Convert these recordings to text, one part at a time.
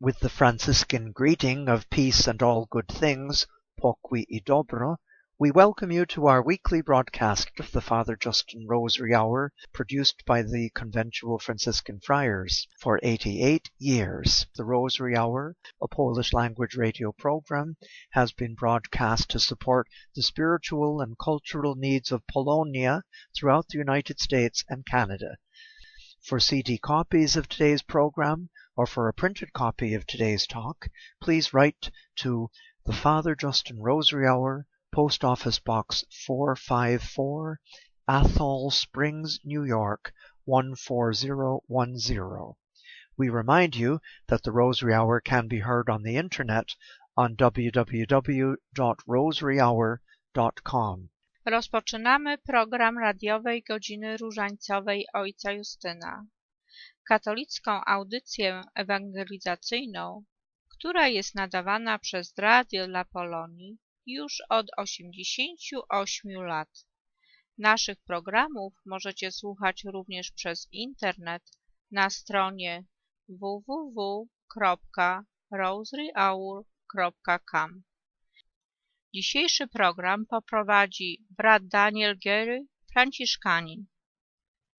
With the Franciscan greeting of peace and all good things, pokui i dobro, we welcome you to our weekly broadcast of the Father Justin Rosary Hour, produced by the Conventual Franciscan Friars for 88 years. The Rosary Hour, a Polish language radio program, has been broadcast to support the spiritual and cultural needs of Polonia throughout the United States and Canada. For CD copies of today's program or for a printed copy of today's talk, please write to the Father Justin Rosary Hour, Post Office Box 454, Athol Springs, New York 14010. We remind you that the Rosary Hour can be heard on the internet on www.rosaryhour.com. Rozpoczynamy program radiowej godziny różańcowej Ojca Justyna. Katolicką audycję ewangelizacyjną, która jest nadawana przez Radio dla Polonii już od 88 lat. Naszych programów możecie słuchać również przez internet na stronie www.rosaryhour.com. Dzisiejszy program poprowadzi brat Daniel Gery, franciszkanin.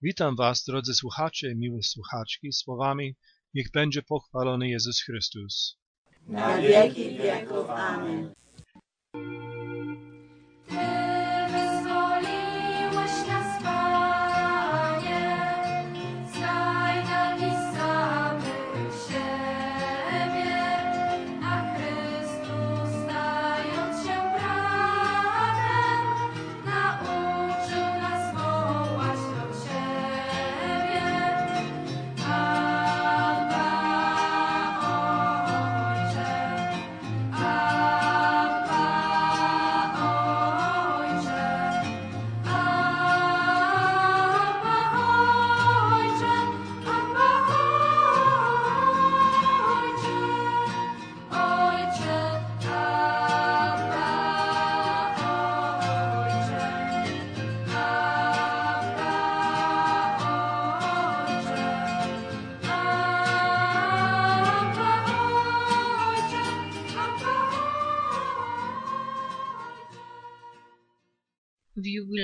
Witam Was, drodzy słuchacze miłe słuchaczki, słowami Niech będzie pochwalony Jezus Chrystus. Na wieki wieków. Amen.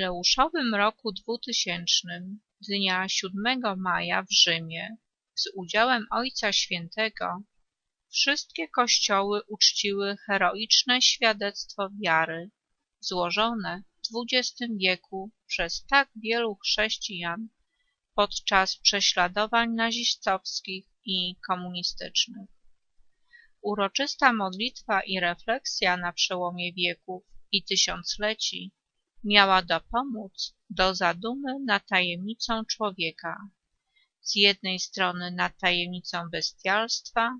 Jubileuszowym roku 2000 dnia 7 maja w Rzymie z udziałem Ojca Świętego wszystkie kościoły uczciły heroiczne świadectwo wiary złożone w XX wieku przez tak wielu chrześcijan podczas prześladowań nazistowskich i komunistycznych. Uroczysta modlitwa i refleksja na przełomie wieków i tysiącleci miała dopomóc do zadumy nad tajemnicą człowieka, z jednej strony nad tajemnicą bestialstwa,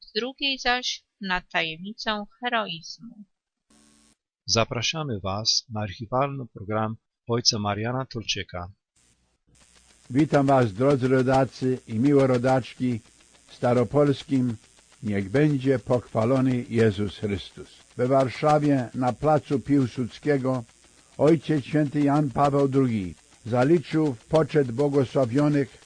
z drugiej zaś nad tajemnicą heroizmu. Zapraszamy Was na archiwalny program ojca Mariana Tolczyka. Witam Was, drodzy rodacy i miłe rodaczki w Staropolskim. Niech będzie pochwalony Jezus Chrystus. We Warszawie na placu Piłsudskiego Ojciec Święty Jan Paweł II zaliczył w poczet błogosławionych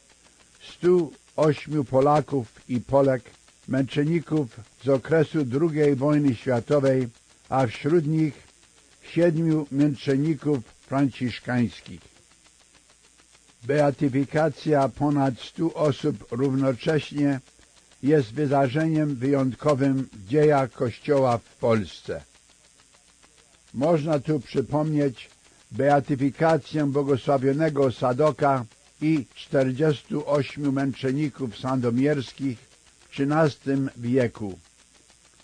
108 Polaków i Polek, męczenników z okresu II wojny światowej, a wśród nich siedmiu męczenników franciszkańskich. Beatyfikacja ponad stu osób równocześnie jest wydarzeniem wyjątkowym w dziejach Kościoła w Polsce. Można tu przypomnieć beatyfikację błogosławionego Sadoka i 48 męczenników sandomierskich w XIII wieku.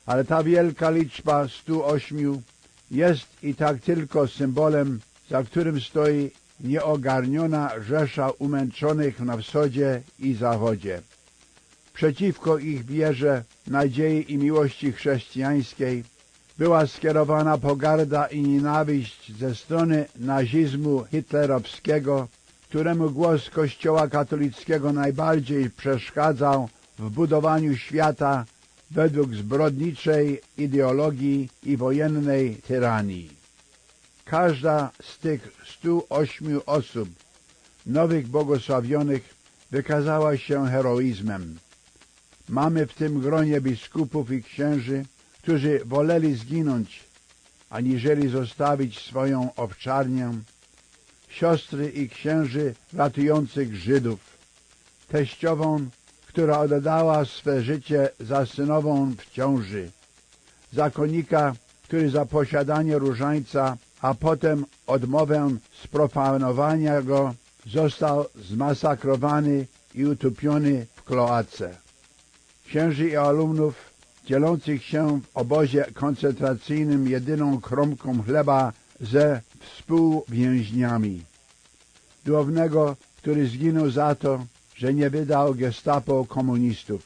Ale ta wielka liczba 108 jest i tak tylko symbolem, za którym stoi nieogarniona rzesza umęczonych na wschodzie i zachodzie. Przeciwko ich wierze, nadziei i miłości chrześcijańskiej była skierowana pogarda i nienawiść ze strony nazizmu hitlerowskiego, któremu głos Kościoła katolickiego najbardziej przeszkadzał w budowaniu świata według zbrodniczej ideologii i wojennej tyranii. Każda z tych 108 osób, nowych błogosławionych, wykazała się heroizmem. mamy w tym gronie biskupów i księży, którzy woleli zginąć, aniżeli zostawić swoją owczarnię, siostry i księży ratujących Żydów, teściową, która oddała swe życie za synową w ciąży, zakonnika, który za posiadanie różańca, a potem odmowę sprofanowania go został zmasakrowany i utopiony w kloace. Księży i alumnów dzielących się w obozie koncentracyjnym jedyną kromką chleba ze współwięźniami. Duchownego, który zginął za to, że nie wydał gestapo komunistów.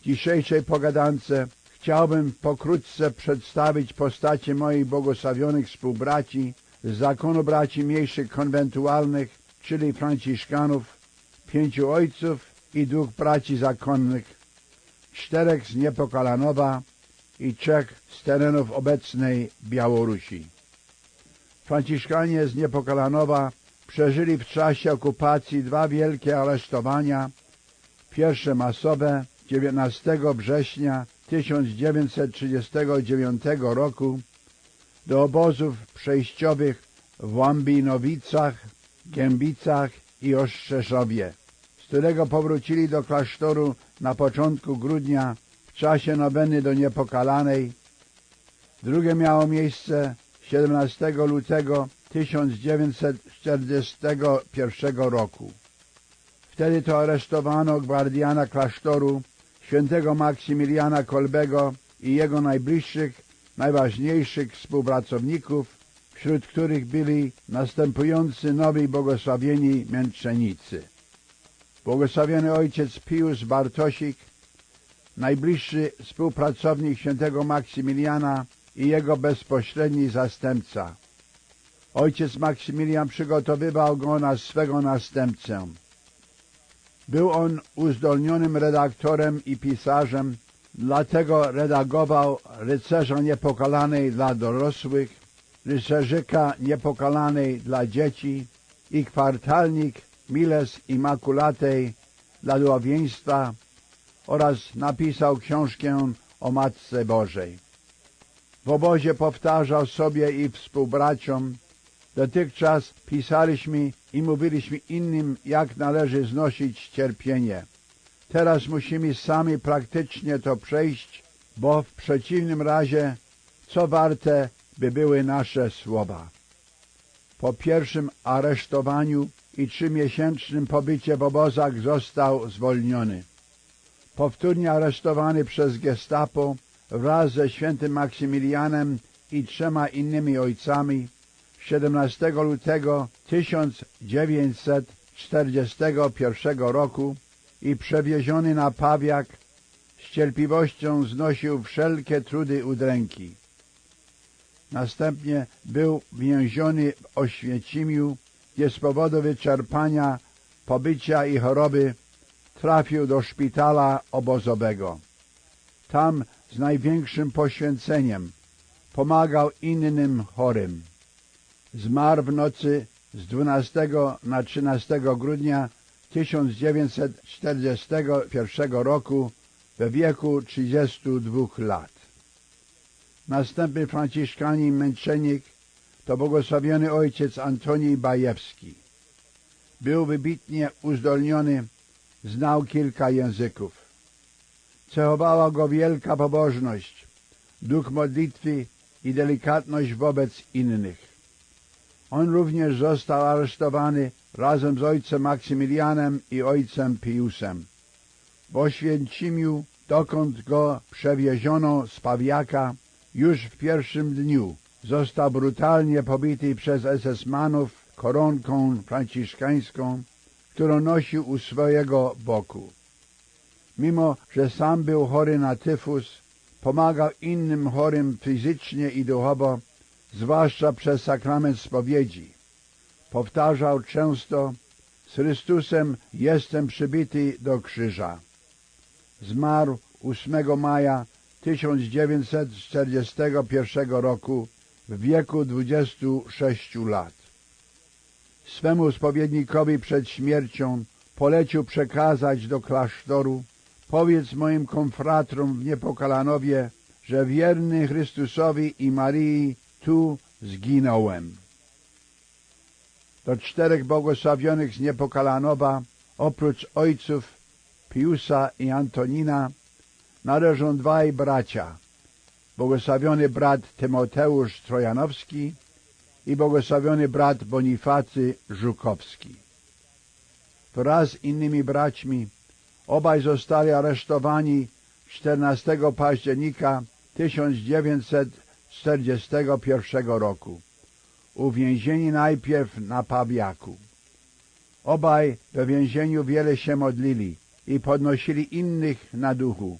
W dzisiejszej pogadance chciałbym pokrótce przedstawić postacie moich błogosławionych współbraci z zakonu braci mniejszych konwentualnych, czyli franciszkanów, pięciu ojców i dwóch braci zakonnych, czterech z Niepokalanowa i trzech z terenów obecnej Białorusi. Franciszkanie z Niepokalanowa przeżyli w czasie okupacji dwa wielkie aresztowania, pierwsze masowe 19 września 1939 roku do obozów przejściowych w Łambinowicach, Gębicach i Ostrzeszowie, z którego powrócili do klasztoru na początku grudnia w czasie noweny do Niepokalanej. Drugie miało miejsce 17 lutego 1941 roku. Wtedy to aresztowano gwardiana klasztoru świętego Maksymiliana Kolbego i jego najbliższych, najważniejszych współpracowników, wśród których byli następujący nowi błogosławieni męczennicy. Błogosławiony ojciec Pius Bartosik, najbliższy współpracownik świętego Maksymiliana i jego bezpośredni zastępca. Ojciec Maksymilian przygotowywał go na swego następcę. Był on uzdolnionym redaktorem i pisarzem, dlatego redagował Rycerza Niepokalanej dla dorosłych, Rycerzyka Niepokalanej dla dzieci i kwartalnik Miles Immaculatej dla dłowieństwa oraz napisał książkę o Matce Bożej. W obozie powtarzał sobie i współbraciom, dotychczas pisaliśmy i mówiliśmy innym, jak należy znosić cierpienie. Teraz musimy sami praktycznie to przejść, bo w przeciwnym razie co warte by były nasze słowa. Po pierwszym aresztowaniu i trzymiesięcznym pobycie w obozach został zwolniony. Powtórnie aresztowany przez gestapo wraz ze świętym Maksymilianem i trzema innymi ojcami 17 lutego 1941 roku i przewieziony na Pawiak z cierpliwością znosił wszelkie trudy udręki. Następnie był więziony w Oświęcimiu, gdzie z powodu wyczerpania, pobycia i choroby trafił do szpitala obozowego. Tam z największym poświęceniem pomagał innym chorym. Zmarł w nocy z 12 na 13 grudnia 1941 roku we wieku 32 lat. Następny franciszkanin męczennik to błogosławiony ojciec Antoni Bajewski. Był wybitnie uzdolniony, znał kilka języków. Cechowała go wielka pobożność, duch modlitwy i delikatność wobec innych. On również został aresztowany razem z ojcem Maksymilianem i ojcem Piusem. W Oświęcimiu, dokąd go przewieziono z Pawiaka, już w pierwszym dniu został brutalnie pobity przez SS-manów koronką franciszkańską, którą nosił u swojego boku. Mimo, że sam był chory na tyfus, pomagał innym chorym fizycznie i duchowo, zwłaszcza przez sakrament spowiedzi. Powtarzał często, z Chrystusem jestem przybity do krzyża. Zmarł 8 maja 1941 roku w wieku 26 lat. Swemu spowiednikowi przed śmiercią polecił przekazać do klasztoru Powiedz moim konfratrom w Niepokalanowie, że wierny Chrystusowi i Marii tu zginąłem. Do czterech błogosławionych z Niepokalanowa, oprócz ojców Piusa i Antonina, należą dwaj bracia. Błogosławiony brat Tymoteusz Trojanowski i błogosławiony brat Bonifacy Żukowski. Wraz z innymi braćmi obaj zostali aresztowani 14 października 1941 roku. Uwięzieni najpierw na Pawiaku. Obaj we więzieniu wiele się modlili i podnosili innych na duchu.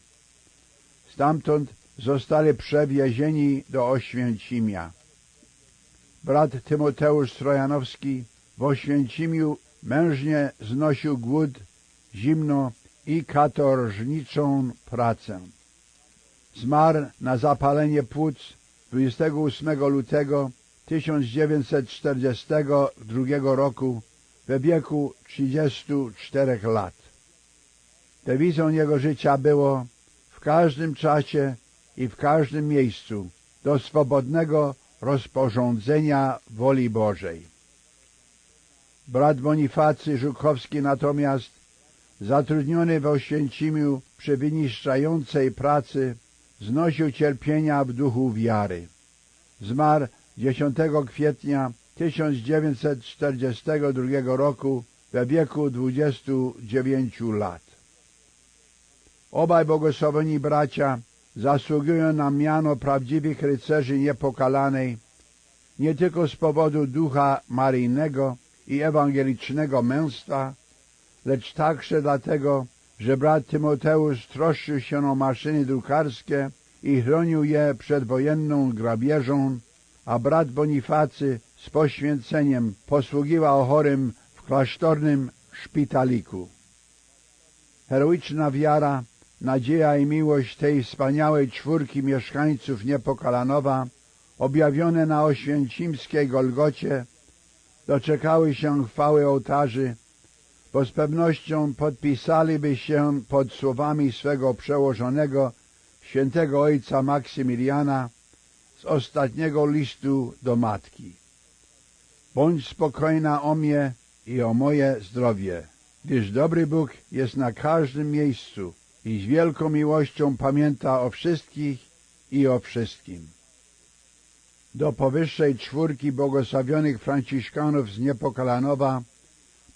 Stamtąd zostali przewiezieni do Oświęcimia. Brat Tymoteusz Trojanowski w Oświęcimiu mężnie znosił głód, zimno i katorżniczą pracę. Zmarł na zapalenie płuc 28 lutego 1942 roku we wieku 34 lat. Dewizą jego życia było w każdym czasie i w każdym miejscu do swobodnego rozporządzenia woli Bożej. Brat Bonifacy Żukowski natomiast, zatrudniony w Oświęcimiu przy wyniszczającej pracy, znosił cierpienia w duchu wiary. Zmarł 10 kwietnia 1942 roku we wieku 29 lat. Obaj błogosławieni bracia zasługują na miano prawdziwych rycerzy niepokalanej, nie tylko z powodu ducha maryjnego i ewangelicznego męstwa, lecz także dlatego, że brat Tymoteusz troszczył się o maszyny drukarskie i chronił je przed wojenną grabieżą, a brat Bonifacy z poświęceniem posługiwał chorym w klasztornym szpitaliku. Heroiczna wiara, nadzieja i miłość tej wspaniałej czwórki mieszkańców Niepokalanowa, objawione na oświęcimskiej Golgocie, doczekały się chwały ołtarzy, bo z pewnością podpisaliby się pod słowami swego przełożonego, świętego ojca Maksymiliana z ostatniego listu do matki. Bądź spokojna o mnie i o moje zdrowie, gdyż dobry Bóg jest na każdym miejscu i z wielką miłością pamięta o wszystkich i o wszystkim. Do powyższej czwórki błogosławionych Franciszkanów z Niepokalanowa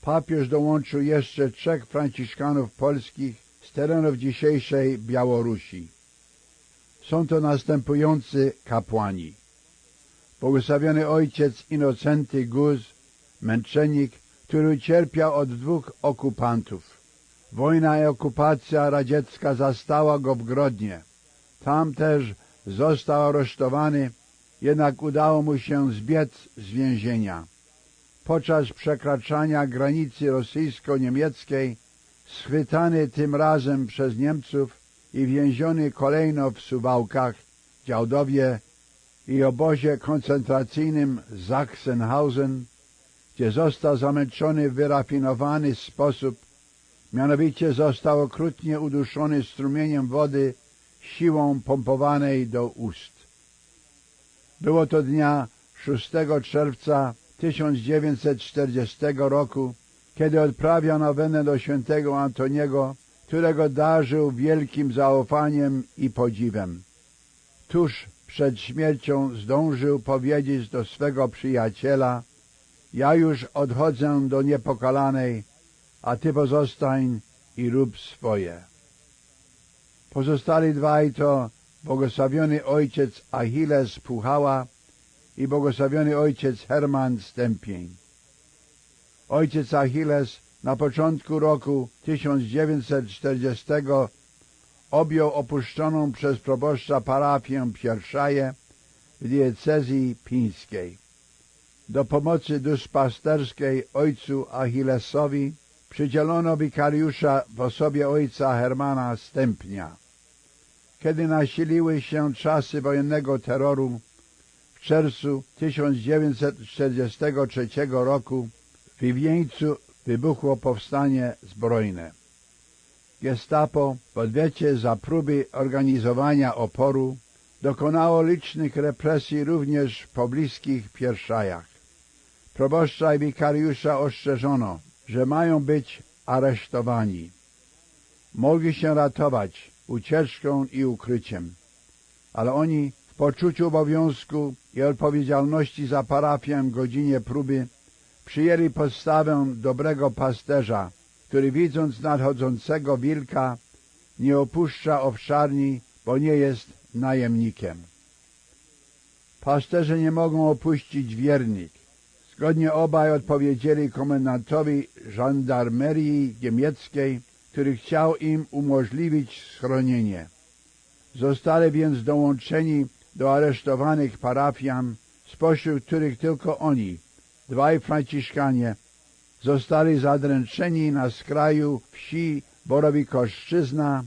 papież dołączył jeszcze trzech Franciszkanów polskich z terenów dzisiejszej Białorusi. Są to następujący kapłani. Błogosławiony ojciec Inocenty Guz, męczennik, który cierpiał od dwóch okupantów. Wojna i okupacja radziecka zastała go w Grodnie. Tam też został aresztowany, jednak udało mu się zbiec z więzienia. Podczas przekraczania granicy rosyjsko-niemieckiej, schwytany tym razem przez Niemców i więziony kolejno w Suwałkach, Działdowie i obozie koncentracyjnym Sachsenhausen, gdzie został zamęczony w wyrafinowany sposób, mianowicie został okrutnie uduszony strumieniem wody siłą pompowanej do ust. Było to dnia 6 czerwca 1940 roku, kiedy odprawiał nowenę do świętego Antoniego, którego darzył wielkim zaufaniem i podziwem. Tuż przed śmiercią zdążył powiedzieć do swego przyjaciela, ja już odchodzę do niepokalanej, a ty pozostań i rób swoje. Pozostali dwaj to błogosławiony ojciec Achilles Puchała i błogosławiony ojciec Herman Stępień. Ojciec Achilles na początku roku 1940 objął opuszczoną przez proboszcza parafię Pierszaje w diecezji pińskiej. Do pomocy duszpasterskiej ojcu Achillesowi przydzielono wikariusza w osobie ojca Hermana Stępnia. Kiedy nasiliły się czasy wojennego terroru, w czerwcu 1943 roku w Wieńcu wybuchło powstanie zbrojne. Gestapo w odwiecie za próby organizowania oporu dokonało licznych represji również w pobliskich Pierszajach. Proboszcza i wikariusza ostrzeżono, że mają być aresztowani. Mogli się ratować ucieczką i ukryciem, ale oni w poczuciu obowiązku i odpowiedzialności za parafię w godzinie próby przyjęli postawę dobrego pasterza, który widząc nadchodzącego wilka nie opuszcza owczarni, bo nie jest najemnikiem. Pasterze nie mogą opuścić wiernik. Zgodnie obaj odpowiedzieli komendantowi żandarmerii niemieckiej, który chciał im umożliwić schronienie. Zostali więc dołączeni do aresztowanych parafian, spośród których tylko oni, dwaj Franciszkanie, zostali zadręczeni na skraju wsi Borowikoszczyzna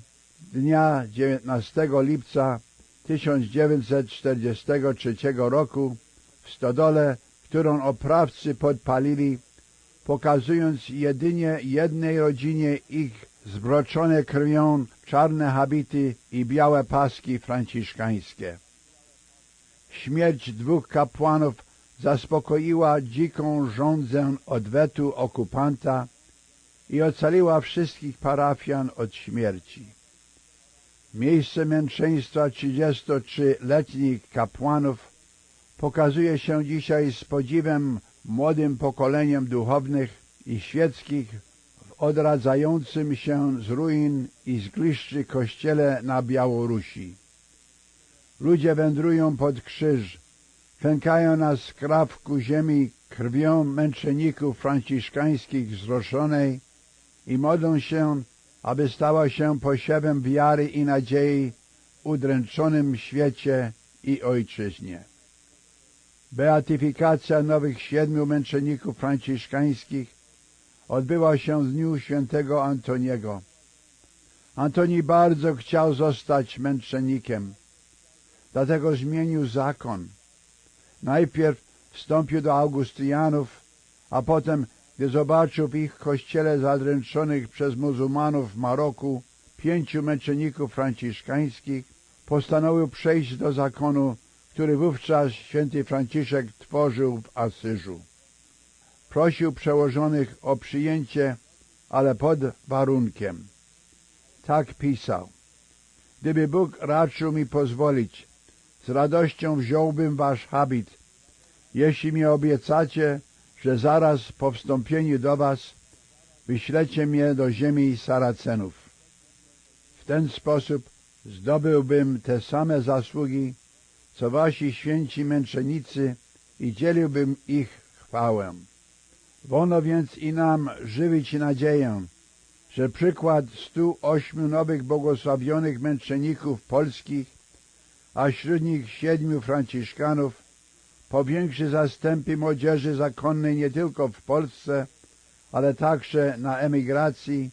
dnia 19 lipca 1943 roku w stodole, którą oprawcy podpalili, pokazując jedynie jednej rodzinie ich zbroczone krwią czarne habity i białe paski franciszkańskie. Śmierć dwóch kapłanów zaspokoiła dziką żądzę odwetu okupanta i ocaliła wszystkich parafian od śmierci. Miejsce męczeństwa 33-letnich kapłanów pokazuje się dzisiaj z podziwem młodym pokoleniem duchownych i świeckich w odradzającym się z ruin i zgliszczy kościele na Białorusi. Ludzie wędrują pod krzyż, pękają na skrawku ziemi krwią męczenników franciszkańskich wzroszonej i modlą się, aby stała się posiewem wiary i nadziei udręczonym świecie i ojczyźnie. Beatyfikacja nowych siedmiu męczenników franciszkańskich odbyła się w dniu świętego Antoniego. Antoni bardzo chciał zostać męczennikiem, dlatego zmienił zakon. Najpierw wstąpił do Augustianów, a potem, gdy zobaczył w ich kościele zadręczonych przez muzułmanów w Maroku pięciu męczenników franciszkańskich, postanowił przejść do zakonu, który wówczas święty Franciszek tworzył w Asyżu. Prosił przełożonych o przyjęcie, ale pod warunkiem. Tak pisał. Gdyby Bóg raczył mi pozwolić, z radością wziąłbym wasz habit, jeśli mi obiecacie, że zaraz po wstąpieniu do was wyślecie mnie do ziemi Saracenów. W ten sposób zdobyłbym te same zasługi, co wasi święci męczennicy i dzieliłbym ich chwałę. Wolno więc i nam żywić nadzieję, że przykład stu ośmiu nowych błogosławionych męczenników polskich, a wśród nich siedmiu franciszkanów, powiększy zastępy młodzieży zakonnej nie tylko w Polsce, ale także na emigracji,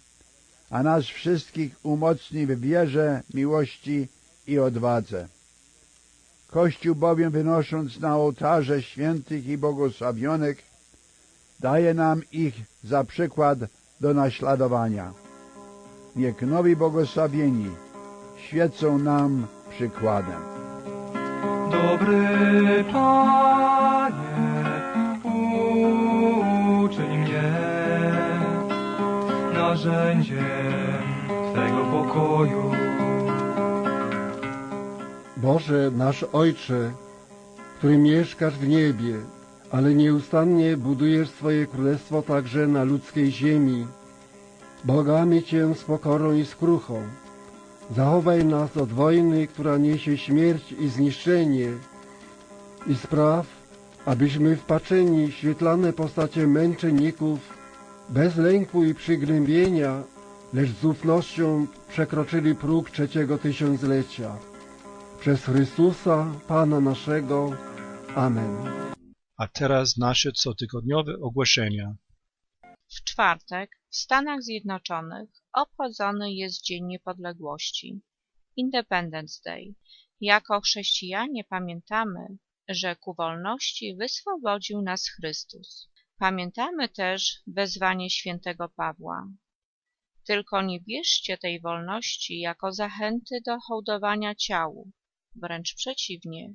a nas wszystkich umocni w wierze, miłości i odwadze. Kościół bowiem wynosząc na ołtarze świętych i błogosławionych, daje nam ich za przykład do naśladowania. Niech nowi błogosławieni świecą nam przykładem. Dobry Panie, uczyń mnie narzędziem Twego pokoju. Boże, nasz Ojcze, który mieszkasz w niebie, ale nieustannie budujesz swoje królestwo także na ludzkiej ziemi, błagamy Cię z pokorą i skruchą. Zachowaj nas od wojny, która niesie śmierć i zniszczenie i spraw, abyśmy wpatrzeni w świetlane postacie męczenników bez lęku i przygnębienia, lecz z ufnością przekroczyli próg trzeciego tysiąclecia. Przez Chrystusa, Pana naszego. Amen. A teraz nasze cotygodniowe ogłoszenia. W czwartek w Stanach Zjednoczonych obchodzony jest Dzień Niepodległości Independence Day. Jako chrześcijanie pamiętamy, że ku wolności wyswobodził nas Chrystus. Pamiętamy też wezwanie świętego Pawła. Tylko nie bierzcie tej wolności jako zachęty do hołdowania ciału, wręcz przeciwnie.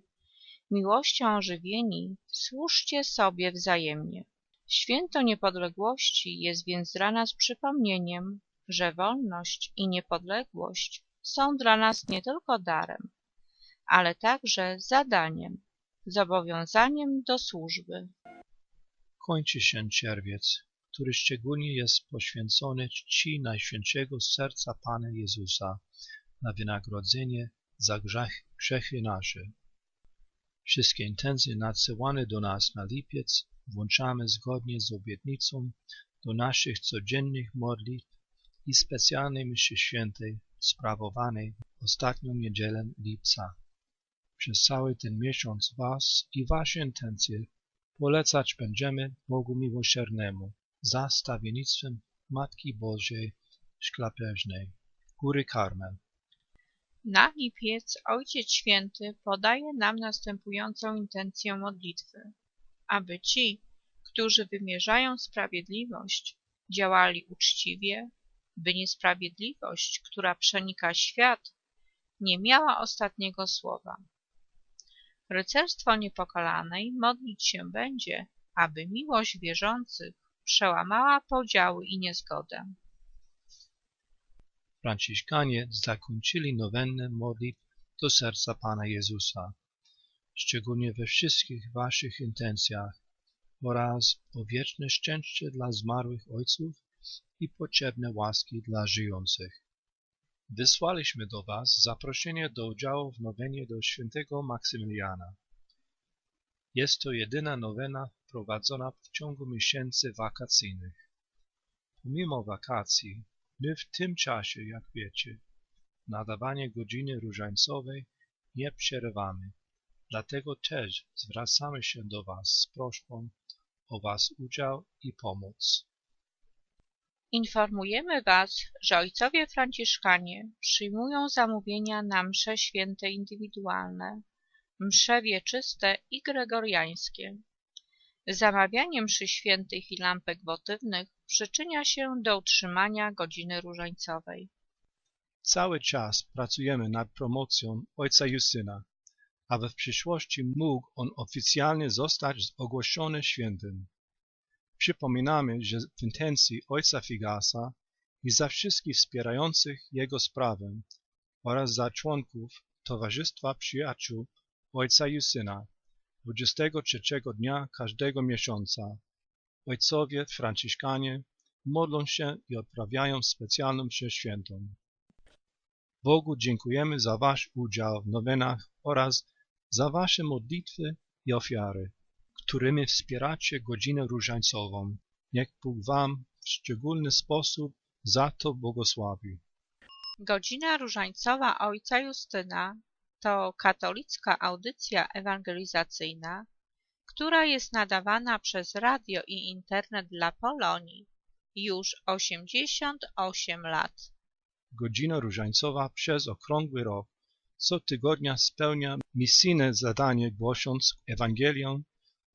Miłością ożywieni służcie sobie wzajemnie. Święto niepodległości jest więc dla nas przypomnieniem, że wolność i niepodległość są dla nas nie tylko darem, ale także zadaniem, zobowiązaniem do służby. Kończy się czerwiec, który szczególnie jest poświęcony czci Najświętszego Serca Pana Jezusa na wynagrodzenie za grzech, grzechy nasze. Wszystkie intencje nadsyłane do nas na lipiec włączamy zgodnie z obietnicą do naszych codziennych modlitw i specjalnej mszy świętej sprawowanej ostatnią niedzielę lipca. Przez cały ten miesiąc Was i Wasze intencje polecać będziemy Bogu Miłosiernemu za stawiennictwem Matki Bożej Szklapeżnej, Góry Karmel. Na lipiec Ojciec Święty podaje nam następującą intencję modlitwy, aby ci, którzy wymierzają sprawiedliwość, działali uczciwie, by niesprawiedliwość, która przenika świat, nie miała ostatniego słowa. Rycerstwo Niepokalanej modlić się będzie, aby miłość wierzących przełamała podziały i niezgodę. Franciszkanie zakończyli nowennę modlitw do serca Pana Jezusa, szczególnie we wszystkich waszych intencjach oraz o wieczne szczęście dla zmarłych ojców i potrzebne łaski dla żyjących. Wysłaliśmy do was zaproszenie do udziału w nowenie do świętego Maksymiliana. Jest to jedyna nowena prowadzona w ciągu miesięcy wakacyjnych. Pomimo wakacji, my w tym czasie, jak wiecie, nadawanie godziny różańcowej nie przerywamy. Dlatego też zwracamy się do Was z prośbą o Was udział i pomoc. Informujemy Was, że ojcowie franciszkanie przyjmują zamówienia na msze święte indywidualne, msze wieczyste i gregoriańskie. Zamawianie mszy świętych i lampek wotywnych przyczynia się do utrzymania godziny różańcowej. Cały czas pracujemy nad promocją ojca Justyna, aby w przyszłości mógł on oficjalnie zostać ogłoszony świętym. Przypominamy, że w intencji ojca Figasa i za wszystkich wspierających jego sprawę oraz za członków Towarzystwa Przyjaciół ojca Justyna 23 dnia każdego miesiąca ojcowie franciszkanie modlą się i odprawiają specjalną mszę świętą. Bogu dziękujemy za wasz udział w nowinach oraz za wasze modlitwy i ofiary, którymi wspieracie godzinę różańcową. Niech Bóg wam w szczególny sposób za to błogosławi. Godzina różańcowa ojca Justyna to katolicka audycja ewangelizacyjna, która jest nadawana przez radio i internet dla Polonii już 88 lat. Godzina różańcowa przez okrągły rok co tygodnia spełnia misyjne zadanie głosząc Ewangelię,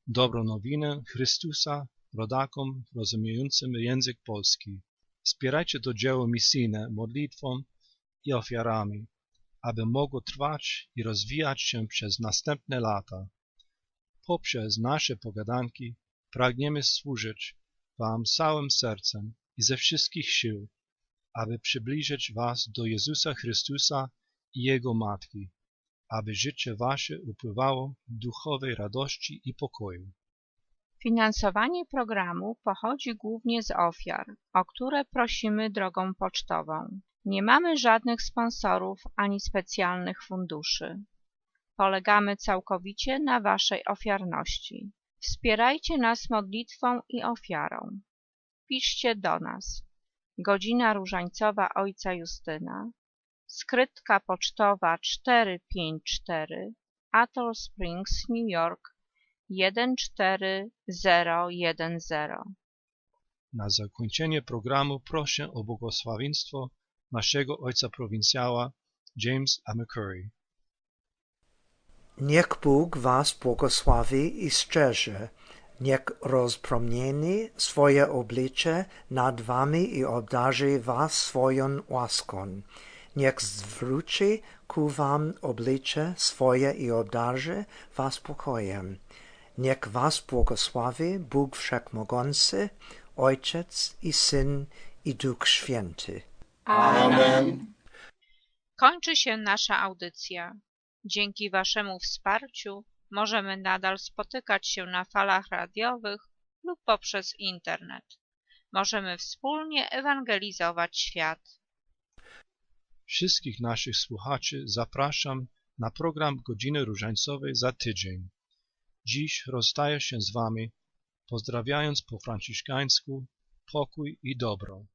dobrą nowinę Chrystusa rodakom rozumiejącym język polski. Wspierajcie to dzieło misyjne modlitwą i ofiarami, aby mogło trwać i rozwijać się przez następne lata. Poprzez nasze pogadanki pragniemy służyć Wam całym sercem i ze wszystkich sił, aby przybliżyć Was do Jezusa Chrystusa i Jego Matki, aby życie Wasze upływało w duchowej radości i pokoju. Finansowanie programu pochodzi głównie z ofiar, o które prosimy drogą pocztową. Nie mamy żadnych sponsorów ani specjalnych funduszy. Polegamy całkowicie na Waszej ofiarności. Wspierajcie nas modlitwą i ofiarą. Piszcie do nas. Godzina Różańcowa Ojca Justyna, skrytka pocztowa 454, Atoll Springs, New York 14010. Na zakończenie programu proszę o błogosławieństwo naszego ojca prowincjała James A. McCurry. Niech Bóg was błogosławi i strzeże Niech rozpromieni swoje oblicze nad wami i obdarzy was swoją łaską. Niech zwróci ku wam oblicze swoje i obdarzy was pokojem. Niech was błogosławi Bóg Wszechmogący, Ojciec i Syn i Duch Święty. Amen. Kończy się nasza audycja. Dzięki Waszemu wsparciu możemy nadal spotykać się na falach radiowych lub poprzez internet. Możemy wspólnie ewangelizować świat. Wszystkich naszych słuchaczy zapraszam na program Godziny Różańcowej za tydzień. Dziś rozstaję się z Wami, pozdrawiając po franciszkańsku pokój i dobro.